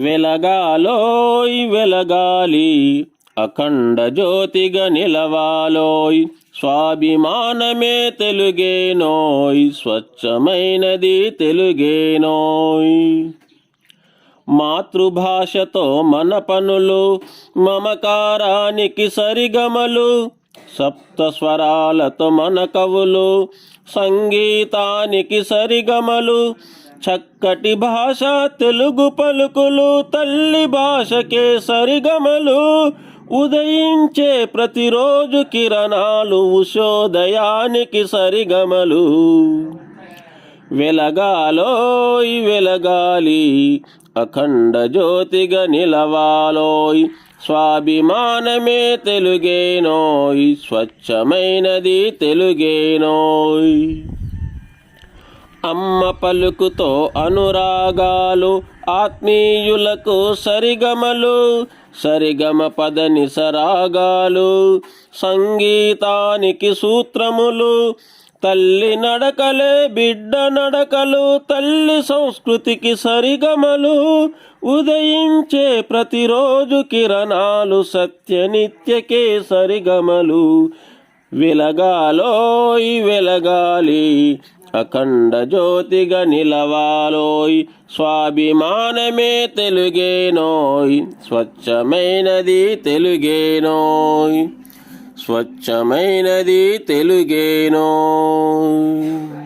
వెలగాలోయ్ వెలగాలి. అఖండ జ్యోతిగా నిలవాలోయ్. స్వాభిమానమే తెలుగేనోయ్. స్వచ్ఛమైనది తెలుగేనోయ్. మాతృభాషతో మన పనులు మమకారానికి సరిగమలు. సప్తస్వరాలతో మన కవులు సంగీతానికి సరిగమలు. చక్కటి భాష తెలుగు పలుకులు తల్లి భాషకే సరిగమలు. ఉదయించే ప్రతిరోజు కిరణాలు ఉషోదయానికి సరిగమలు. వెలగాలోయ్ వెలగాలి అఖండ జ్యోతిగా నిలవాలోయ్. స్వాభిమానమే తెలుగేనోయ్ స్వచ్ఛమైనది తెలుగేనోయ్. అమ్మ పలుకుతో అనురాగాలు ఆత్మీయులకు సరిగమలు సరిగమ పదని సరాగాలు సంగీతానికి సూత్రములు తల్లి నడకలే బిడ్డ నడకలు తల్లి సంస్కృతికి సరిగమలు ఉదయించే ప్రతిరోజు కిరణాలు సత్యనిత్యకే సరిగమలు. వెలగాలోయ్ వెలగాలి. అఖండ జ్యోతిగా నిలవాలోయ్. స్వాభిమానమే తెలుగేనోయ్. స్వచ్ఛమైనది తెలుగేనోయ్. స్వచ్ఛమైనది తెలుగేనోయ్.